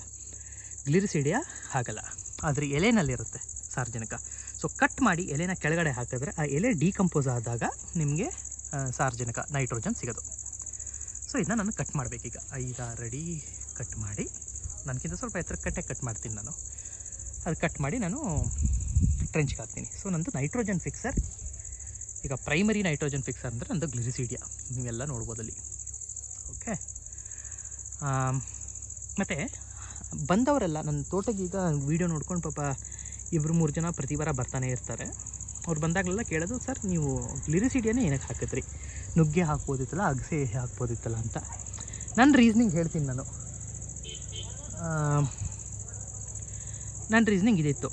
ಗ್ಲಿರಿಸಿಡಿಯಾ ಹಾಗಲ್ಲ. ಆದರೆ ಎಲೆನಲ್ಲಿರುತ್ತೆ ಸಾರ್ವಜನಿಕ ಸೊ ಕಟ್ ಮಾಡಿ ಎಲೆನ ಕೆಳಗಡೆ ಹಾಕಿದ್ರೆ ಆ ಎಲೆ ಡಿಕಂಪೋಸ್ ಆದಾಗ ನಿಮಗೆ ಸಾರ್ವಜನಿಕ ನೈಟ್ರೋಜನ್ ಸಿಗೋದು. ಸೊ ಇದನ್ನ ನಾನು ಕಟ್ ಮಾಡಬೇಕೀಗ ಐದಾರು ರೆಡಿ ಕಟ್ ಮಾಡಿ. ನನಗಿಂತ ಸ್ವಲ್ಪ ಎತ್ತರ ಕಟ್ಟೆ ಕಟ್ ಮಾಡ್ತೀನಿ ನಾನು. ಅದು ಕಟ್ ಮಾಡಿ ನಾನು ಟ್ರೆಂಚ್ಗೆ ಹಾಕ್ತೀನಿ. ಸೊ ನಂದು ನೈಟ್ರೋಜನ್ ಫಿಕ್ಸರ್ ಈಗ ಪ್ರೈಮರಿ ನೈಟ್ರೋಜನ್ ಫಿಕ್ಸರ್ ಅಂದರೆ ನಂದು ಗ್ಲಿರಿಸಿಡಿಯಾ ನೀವೆಲ್ಲ ನೋಡ್ಬೋದಲ್ಲಿ ಓಕೆ ಮತ್ತು ಬಂದವರೆಲ್ಲ ನನ್ನ ತೋಟಕ್ಕೆ ಈಗ ವೀಡಿಯೋ ನೋಡ್ಕೊಂಡು ಪಾಪ ಇಬ್ಬರು ಮೂರು ಜನ ಪ್ರತಿ ವಾರ ಬರ್ತಾನೆ ಇರ್ತಾರೆ. ಅವ್ರು ಬಂದಾಗಲೆಲ್ಲ ಕೇಳೋದು, ಸರ್, ನೀವು ಗ್ಲಿರಿಸಿಡಿಯಾನೇ ಏನಕ್ಕೆ ಹಾಕಿದ್ರಿ? ನುಗ್ಗೆ ಹಾಕ್ಬೋದಿತ್ತಲ್ಲ ಅಗಸೆ ಹಾಕ್ಬೋದಿತ್ತಲ್ಲ ಅಂತ. ನನ್ನ ರೀಸ್ನಿಂಗ್ ಹೇಳ್ತೀನಿ ನಾನು. ನನ್ನ ರೀಸ್ನಿಂಗ್ ಇದಿತ್ತು.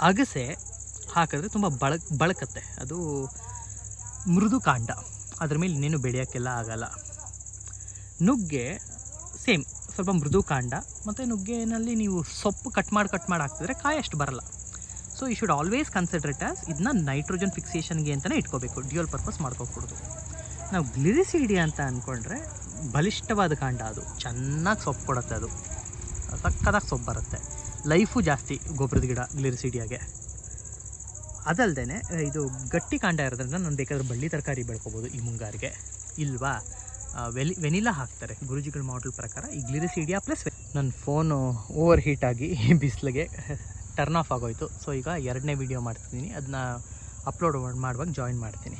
ಅಗಸೆ ಹಾಕಿದ್ರೆ ತುಂಬ ಬಳಕ್, ಬಳಕತ್ತೆ. ಅದು ಮೃದು ಕಾಂಡ. ಅದ್ರ ಮೇಲೆ ಇನ್ನೇನು ಬೆಳೆಯೋಕ್ಕೆಲ್ಲ ಆಗಲ್ಲ. ನುಗ್ಗೆ ಸೇಮ್, ಸ್ವಲ್ಪ ಮೃದು ಕಾಂಡ. ಮತ್ತು ನುಗ್ಗೆನಲ್ಲಿ ನೀವು ಸೊಪ್ಪು ಕಟ್ ಮಾಡಿ ಕಟ್ ಮಾಡಿ ಹಾಕ್ತಿದ್ರೆ ಕಾಯಿ ಅಷ್ಟು ಬರಲ್ಲ. So you should always consider it as ಇದನ್ನ ನೈಟ್ರೋಜನ್ ಫಿಕ್ಸೇಷನ್ಗೆ ಅಂತಲೇ ಇಟ್ಕೋಬೇಕು. ಡ್ಯೂಯಲ್ ಪರ್ಪಸ್ ಮಾಡ್ಕೋಕೂಡದು ನಾವು ಗ್ಲಿರಿಸಿಡಿ ಅಂತ ಅಂದ್ಕೊಂಡ್ರೆ ಬಲಿಷ್ಠವಾದ ಕಾಂಡ ಅದು. ಚೆನ್ನಾಗಿ ಸೊಪ್ಪು ಕೊಡುತ್ತೆ ಅದು. ಸಕ್ಕದಾಗಿ ಸೊಪ್ಪು ಬರುತ್ತೆ. ಲೈಫು ಜಾಸ್ತಿ ಗೊಬ್ಬರದ ಗಿಡ ಗ್ಲಿರಿಸಿಡಿಯಾಗೆ ಅದಲ್ಲದೆ ಇದು ಗಟ್ಟಿ ಕಾಂಡ ಇರೋದ್ರಿಂದ ನಾನು ಬೇಕಾದ್ರೆ ಬಳ್ಳಿ ತರಕಾರಿ ಬೆಳ್ಕೋಬೋದು ಈ ಮುಂಗಾರಿಗೆ. ಇಲ್ವಾ? ವೆಲಿ ವೆನಿಲಾ ಹಾಕ್ತಾರೆ. ಗುರುಜಿಗಳ ಮಾಡಲ್ ಪ್ರಕಾರ ಈ ಗ್ಲಿರಿಸಿಡಿಯಾ ಪ್ಲಸ್ ನನ್ನ ಫೋನು ಓವರ್ ಹೀಟ್ ಬಿಸಿಲಿಗೆ. ಟರ್ನ್ ಆಫ್ ಆಗೋಯ್ತು. ಸೊ ಈಗ ಎರಡನೇ ವಿಡಿಯೋ ಮಾಡ್ತಿದ್ದೀನಿ. ಅದನ್ನ ಅಪ್ಲೋಡ್ ಮಾಡುವಾಗ ಜಾಯಿನ್ ಮಾಡ್ತೀನಿ.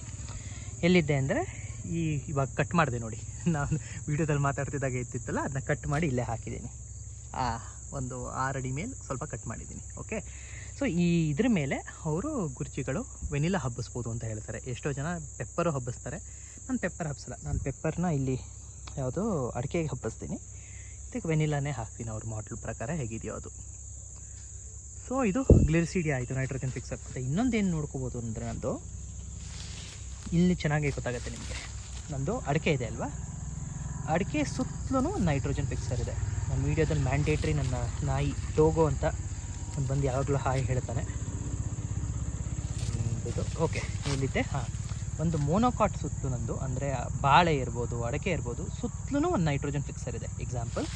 ಎಲ್ಲಿದ್ದೆ ಅಂದರೆ, ಈ ಇವಾಗ ಕಟ್ ಮಾಡಿದೆ ನೋಡಿ. ನಾನು ವೀಡಿಯೋದಲ್ಲಿ ಮಾತಾಡ್ತಿದ್ದಾಗ ಇತ್ತಿತ್ತಲ್ಲ ಅದನ್ನ ಕಟ್ ಮಾಡಿ ಇಲ್ಲೇ ಹಾಕಿದ್ದೀನಿ. ಆ, ಒಂದು ಆರಡಿ ಮೇಲೆ ಸ್ವಲ್ಪ ಕಟ್ ಮಾಡಿದ್ದೀನಿ. ಓಕೆ ಸೊ ಈ ಇದ್ರ ಮೇಲೆ ಅವರು ಗುರ್ಜಿಗಳು ವೆನಿಲಾ ಹಬ್ಬಿಸ್ಬೋದು ಅಂತ ಹೇಳ್ತಾರೆ. ಎಷ್ಟೋ ಜನ ಪೆಪ್ಪರು ಹಬ್ಬಿಸ್ತಾರೆ. ನಾನು ಪೆಪ್ಪರ್ ಹಬ್ಬಿಸಲ್ಲ ನಾನು ಪೆಪ್ಪರ್ನ ಇಲ್ಲಿ ಯಾವುದು ಅಡಿಕೆಗೆ ಹಬ್ಬಿಸ್ತೀನಿ. ಇದಕ್ಕೆ ವೆನಿಲಾನೇ ಹಾಕ್ತೀನಿ ಅವ್ರ ಮಾಡಲ್ ಪ್ರಕಾರ ಹೇಗಿದೆಯೋ ಅದು. ಸೊ ಇದು ಗ್ಲಿರ್ಸಿಡಿ ಆಯಿತು ನೈಟ್ರೋಜನ್ ಫಿಕ್ಸ್ ಇನ್ನೊಂದು ಇನ್ನೊಂದೇನು ನೋಡ್ಕೋಬೋದು ಅಂದರೆ ನಂದು, ಇಲ್ಲಿ ಚೆನ್ನಾಗಿ ಗೊತ್ತಾಗುತ್ತೆ ನಿಮಗೆ. ನಂದು ಅಡಿಕೆ ಇದೆ ಅಲ್ವಾ? ಅಡಿಕೆ ಸುತ್ತಲೂ ನೈಟ್ರೋಜನ್ ಫಿಕ್ಸರ್ ಇದೆ. ನಮ್ಮ ಮೀಡಿಯಾದಲ್ಲಿ ಮ್ಯಾಂಡೇಟ್ರಿ ನನ್ನ ನಾಯಿ ಟೋಗೋ ಅಂತ ನಾನು ಬಂದು ಯಾವಾಗಲೂ ಹಾಯ್ ಹೇಳ್ತಾನೆ. ಇದು ಓಕೆ ಇಲ್ಲಿದ್ದೆ, ಹಾಂ. ಒಂದು ಮೋನೋಕಾಟ್ ಸುತ್ತಲೂ ನಂದು, ಅಂದರೆ ಬಾಳೆ ಇರ್ಬೋದು, ಅಡಿಕೆ ಇರ್ಬೋದು ಸುತ್ತಲೂ ಒಂದು ನೈಟ್ರೋಜನ್ ಫಿಕ್ಸರ್ ಇದೆ. ಎಕ್ಸಾಂಪಲ್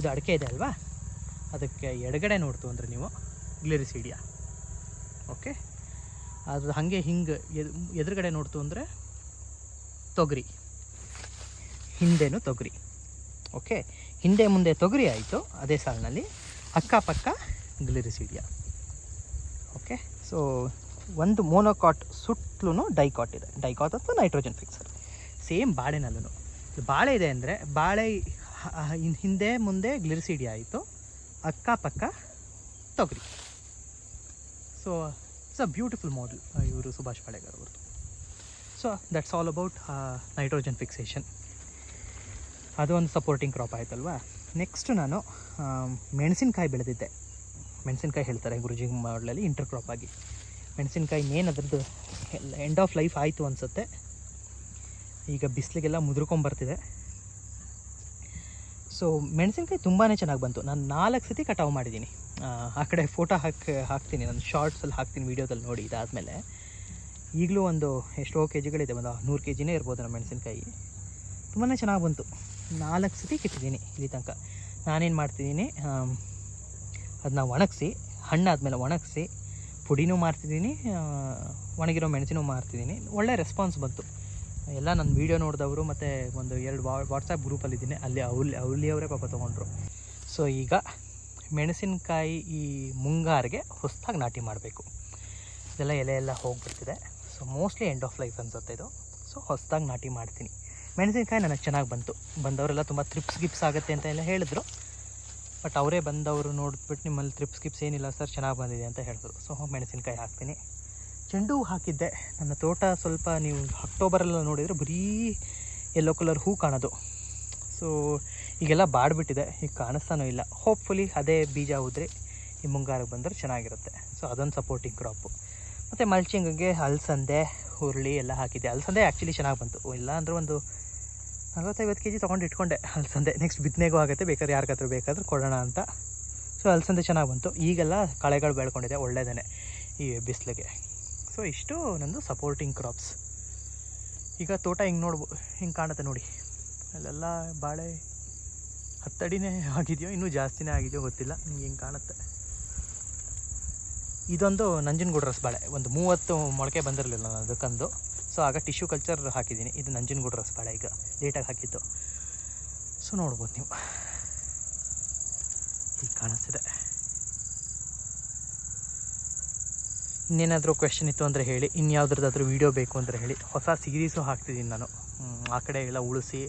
ಇದು ಅಡಿಕೆ ಇದೆ ಅಲ್ವಾ? ಅದಕ್ಕೆ ಎಡಗಡೆ ನೋಡ್ತು ಅಂದರೆ ನೀವು. ಗ್ಲಿರಿಸಿಡಿಯಾ ಓಕೆ ಅದು ಹಾಗೆ ಹಿಂಗೆ ಎದುರುಗಡೆ ನೋಡ್ತು ಅಂದರೆ ತೊಗರಿ. ಹಿಂದೆನೂ ತೊಗರಿ. ಓಕೆ ಹಿಂದೆ ಮುಂದೆ ತೊಗರಿ ಆಯಿತು, ಅದೇ ಸಾಲಿನಲ್ಲಿ. ಅಕ್ಕಪಕ್ಕ ಗ್ಲಿರಿಸಿಡಿಯಾ ಓಕೆ ಸೊ ಒಂದು ಮೋನೋಕಾಟ್ ಸುತ್ತಲೂ ಡೈಕಾಟ್ ಇದೆ. ಡೈಕಾಟ್ ಅಥವಾ ನೈಟ್ರೋಜನ್ ಫಿಕ್ಸರ್ ಸೇಮ್ ಬಾಳೆನಲ್ಲೂ ಬಾಳೆ ಇದೆ ಅಂದರೆ, ಬಾಳೆ ಹಿಂದೆ ಮುಂದೆ ಗ್ಲಿರಿಸಿಡಿಯಾ ಆಯಿತು, ಅಕ್ಕಪಕ್ಕ ತೊಗರಿ. So it's a beautiful model ಇವರು ಸುಭಾಷ್ ಪಾಳೆಗಾರ್ ಅವ್ರದ್ದು. So that's all about nitrogen fixation ಅದು ಒಂದು ಸಪೋರ್ಟಿಂಗ್ ಕ್ರಾಪ್ ಆಯ್ತಲ್ವಾ? ನೆಕ್ಸ್ಟ್ ನಾನು ಮೆಣಸಿನಕಾಯಿ ಮೆಣಸಿನ್ಕಾಯಿ ಬೆಳೆದಿದ್ದೆ. ಮೆಣಸಿನಕಾಯಿ ಹೇಳ್ತಾರೆ ಗುರುಜಿ ಮಾಡಲಲ್ಲಿ ಇಂಟರ್ ಕ್ರಾಪ್ ಆಗಿ. ಮೆಣಸಿನ್ಕಾಯಿ ಏನು ಅದ್ರದ್ದು ಎಂಡ್ ಆಫ್ ಲೈಫ್ ಆಯಿತು ಅನಿಸುತ್ತೆ. ಈಗ ಬಿಸಿಲಿಗೆಲ್ಲ ಮುದುರ್ಕೊಂಬರ್ತಿದೆ. ಸೊ ಮೆಣಸಿನಕಾಯಿ ತುಂಬಾ ಚೆನ್ನಾಗಿ ಬಂತು. ನಾನು ನಾಲ್ಕು ಸತಿ ಕಟಾವು ಮಾಡಿದ್ದೀನಿ. ಆ, ಕಡೆ ಫೋಟೋ ಹಾಕಿ ಹಾಕ್ತೀನಿ ನಾನು ಶಾರ್ಟ್ಸಲ್ಲಿ ಹಾಕ್ತೀನಿ ವೀಡಿಯೋದಲ್ಲಿ ನೋಡಿ ಇದಾದಮೇಲೆ. ಈಗಲೂ ಒಂದು ಎಷ್ಟೋ ಕೆ ಜಿಗಳಿದೆ ಒಂದು ನೂರು ಕೆ ಜಿನೇ ಇರ್ಬೋದು ನಮ್ಮ ಮೆಣಸಿನ್ಕಾಯಿ. ತುಂಬಾ ಚೆನ್ನಾಗಿ ಬಂತು. ನಾಲ್ಕು ಸತಿ ಕಿತ್ತಿದ್ದೀನಿ ಇಲ್ಲಿ ತನಕ. ನಾನೇನು ಮಾಡ್ತಿದ್ದೀನಿ ಅದನ್ನ ಒಣಗಿಸಿ ಹಣ್ಣಾದ್ಮೇಲೆ ಒಣಗಿಸಿ ಪುಡಿನೂ ಮಾರ್ತಿದ್ದೀನಿ ಒಣಗಿರೋ ಮೆಣಸಿನೂ ಮಾರ್ತಿದ್ದೀನಿ ಒಳ್ಳೆ ರೆಸ್ಪಾನ್ಸ್ ಬಂತು. ಎಲ್ಲ ನನ್ನ ವೀಡಿಯೋ ನೋಡಿದವರು ಮತ್ತು ಒಂದು ಎರಡು ವಾ ವಾಟ್ಸಪ್ ಗ್ರೂಪಲ್ಲಿದ್ದೀನಿ ಅಲ್ಲಿ ಅವ್ಲಿ ಅವಲಿಯವರೇ ಪಾಪ ತೊಗೊಂಡ್ರು. ಸೊ ಈಗ ಮೆಣಸಿನಕಾಯಿ ಈ ಮುಂಗಾರಿಗೆ ಹೊಸದಾಗಿ ನಾಟಿ ಮಾಡಬೇಕು. ಇದೆಲ್ಲ ಎಲೆ ಎಲ್ಲ ಹೋಗ್ಬಿಡ್ತಿದೆ. So mostly end of life ಅನ್ಸುತ್ತೆ ಇದು. ಸೊ ಹೊಸದಾಗಿ ನಾಟಿ ಮಾಡ್ತೀನಿ. ಮೆಣಸಿನಕಾಯಿ ನನಗೆ ಚೆನ್ನಾಗಿ ಬಂತು. ಬಂದವರೆಲ್ಲ ತುಂಬ ತ್ರಿಪ್ಸ್ ಗಿಪ್ಸ್ ಆಗುತ್ತೆ ಅಂತ ಎಲ್ಲ ಹೇಳಿದ್ರು. ಬಟ್ ಅವರೇ ಬಂದವರು ನೋಡಿಬಿಟ್ಟು ನಿಮ್ಮಲ್ಲಿ ತ್ರಿಪ್ಸ್ ಗಿಪ್ಸ್ ಏನಿಲ್ಲ ಸರ್, ಚೆನ್ನಾಗಿ ಬಂದಿದೆ ಅಂತ ಹೇಳಿದ್ರು. ಸೊ ಮೆಣಸಿನಕಾಯಿ ಹಾಕ್ತೀನಿ. ಚೆಂಡು ಹೂ ಹಾಕಿದ್ದೆ. ನನ್ನ ತೋಟ ಸ್ವಲ್ಪ ನೀವು ಅಕ್ಟೋಬರೆಲ್ಲ ನೋಡಿದರೆ ಬರೀ ಎಲ್ಲೋ ಕಲರ್ ಹೂ ಕಾಣೋದು. ಸೊ ಈಗೆಲ್ಲ ಬಾಡ್ಬಿಟ್ಟಿದೆ ಈಗ ಕಾಣಿಸ್ತಾನೂ ಇಲ್ಲ. ಹೋಪ್ಫುಲಿ ಅದೇ ಬೀಜ ಉದ್ರಿ ಈ ಮುಂಗಾರಿಗೆ ಬಂದರೆ ಚೆನ್ನಾಗಿರುತ್ತೆ. ಸೊ ಅದೊಂದು ಸಪೋರ್ಟಿಂಗ್ ಕ್ರಾಪು ಮತ್ತು ಮಲ್ಚಿಂಗಿಗೆ ಅಲಸಂದೆ, ಹುರುಳಿ ಎಲ್ಲ ಹಾಕಿದ್ದೆ. ಅಲಸಂದೆ ಆ್ಯಕ್ಚುಲಿ ಚೆನ್ನಾಗಿ ಬಂತು. ಇಲ್ಲ ಅಂದರೆ ಒಂದು ನಲ್ವತ್ತೈವತ್ತು ಕೆ ಜಿ ತೊಗೊಂಡು ಇಟ್ಕೊಂಡೆ ಅಲಸಂದೆ. ನೆಕ್ಸ್ಟ್ ಬಿತ್ತನೆಗೂ ಆಗುತ್ತೆ, ಬೇಕಾದ್ರೆ ಯಾರಿಗಾದ್ರೂ ಬೇಕಾದ್ರೆ ಕೊಡೋಣ ಅಂತ. ಸೊ ಅಲಸಂದೆ ಚೆನ್ನಾಗಿ ಬಂತು. ಈಗೆಲ್ಲ ಕಳೆಗಳು ಬೆಳ್ಕೊಂಡಿದೆ ಒಳ್ಳೆಯದೇ ಈ ಬಿಸಿಲಿಗೆ. ಸೊ ಇಷ್ಟು ನಂದು ಸಪೋರ್ಟಿಂಗ್ ಕ್ರಾಪ್ಸ್ ಈಗ ತೋಟ ಹಿಂಗೆ ನೋಡ್ಬೋ ಹಿಂಗೆ ಕಾಣುತ್ತೆ ನೋಡಿ. ಅಲ್ಲೆಲ್ಲ ಬಾಳೆ ಹತ್ತಡಿನೇ ಆಗಿದೆಯೋ ಇನ್ನೂ ಜಾಸ್ತಿನೇ ಆಗಿದೆಯೋ ಗೊತ್ತಿಲ್ಲ. ನಿಮ್ಗೆ ಹಿಂಗೆ ಕಾಣುತ್ತೆ. ಇದೊಂದು ನಂಜನಗೂಡು ರಸಬಾಳೆ. ಒಂದು ಮೂವತ್ತು ಮೊಳಕೆ ಬಂದಿರಲಿಲ್ಲ ನಾನು ಅದಕ್ಕಂದು. ಸೊ ಆಗ ಟಿಶ್ಯೂ ಕಲ್ಚರ್ ಹಾಕಿದ್ದೀನಿ. ಇದು ನಂಜನಗೂಡು ರಸಬಾಳೆ ಈಗ ಲೇಟಾಗಿ ಹಾಕಿದ್ದು. ಸೊ ನೋಡ್ಬೋದು ನೀವು. ಈಗ ಕಾಣಿಸ್ತಿದೆ. ಇನ್ನೇನಾದರೂ ಕ್ವೆಶನ್ ಇತ್ತು ಅಂದರೆ ಹೇಳಿ. ಇನ್ಯಾವುದ್ರದ್ದಾದರೂ ವೀಡಿಯೋ ಬೇಕು ಅಂದರೆ ಹೇಳಿ. ಹೊಸ ಸೀರೀಸು ಹಾಕ್ತಿದ್ದೀನಿ ನಾನು. ಆ ಕಡೆ ಎಲ್ಲ ಉಳಿಸಿ,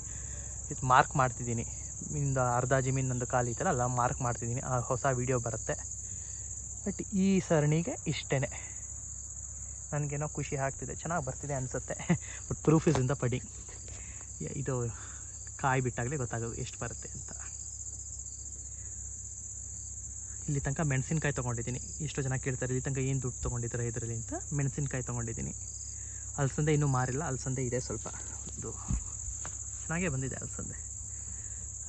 ಇದು ಮಾರ್ಕ್ ಮಾಡ್ತಿದ್ದೀನಿ ಇಂದ ಅರ್ಧ ಜಮೀನು ನಂದು ಖಾಲಿ ಇತ್ತಲ್ಲ, ಅಲ್ಲ ಮಾರ್ಕ್ ಮಾಡ್ತಿದ್ದೀನಿ ಆ ಹೊಸ ವೀಡಿಯೋ ಬರುತ್ತೆ. ಬಟ್ ಈ ಸರಣಿಗೆ ಇಷ್ಟೇ ನನಗೇನೋ ಖುಷಿ ಆಗ್ತಿದೆ. ಚೆನ್ನಾಗಿ ಬರ್ತಿದೆ ಅನಿಸುತ್ತೆ. ಬಟ್ ಪ್ರೂಫ್ ಇಂದ ಪಡಿ ಇದು ಕಾಯಿ ಬಿಟ್ಟಾಗಲೇ ಗೊತ್ತಾಗೋದು ಎಷ್ಟು ಬರುತ್ತೆ ಅಂತ. ಇಲ್ಲಿ ತನಕ ಮೆಣಸಿನ್ಕಾಯಿ ತೊಗೊಂಡಿದ್ದೀನಿ. ಎಷ್ಟೋ ಜನ ಕೇಳ್ತಾರೆ, ಇಲ್ಲಿ ತನಕ ಏನು ದುಡ್ಡು ತೊಗೊಂಡಿದ್ದಾರೆ ಇದರಲ್ಲಿ? ಅಂತ ಮೆಣಸಿನ್ಕಾಯಿ ತೊಗೊಂಡಿದ್ದೀನಿ. ಅಲಸಂದೆ ಇನ್ನೂ ಮಾರಿಲ್ಲ. ಅಲಸಂದೆ ಇದೆ ಸ್ವಲ್ಪ. ಒಂದು ಚೆನ್ನಾಗೇ ಬಂದಿದೆ ಅಲಸಂದೆ.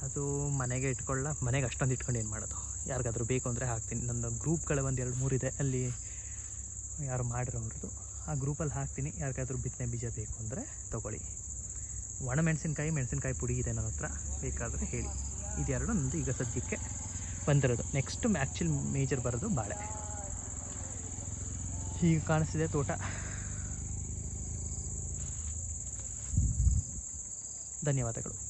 ಅದು ಮನೆಗೆ ಇಟ್ಕೊಳ್ಳ, ಮನೆಗೆ ಅಷ್ಟೊಂದು ಇಟ್ಕೊಂಡು ಏನು ಮಾಡೋದು? ಯಾರಿಗಾದ್ರೂ ಬೇಕು ಅಂದರೆ ಹಾಕ್ತೀನಿ. ನನ್ನ ಗ್ರೂಪ್ಗಳ ಒಂದು ಎರಡು ಇದೆ. ಅಲ್ಲಿ ಯಾರು ಮಾಡಿರೋವ್ರದ್ದು ಆ ಗ್ರೂಪಲ್ಲಿ ಹಾಕ್ತೀನಿ. ಯಾರಿಗಾದ್ರೂ ಬಿತ್ತನೆ ಬೀಜ ಬೇಕು ಅಂದರೆ ತೊಗೊಳ್ಳಿ. ಒಣ ಮೆಣಸಿನ್ಕಾಯಿ ಪುಡಿ ಇದೆ ನನ್ನ ಹತ್ರ. ಬೇಕಾದರೆ ಹೇಳಿ. ಇದೆರಡು ನಂದು ಈಗ ಸದ್ಯಕ್ಕೆ ಬಂದಿರೋದು. ನೆಕ್ಸ್ಟ್ ಆ್ಯಕ್ಚುಲ್ ಮೇಜರ್ ಬರೋದು ಬಾಳೆ. ಹೀಗೆ ಕಾಣಿಸಿದೆ ತೋಟ. ಧನ್ಯವಾದಗಳು.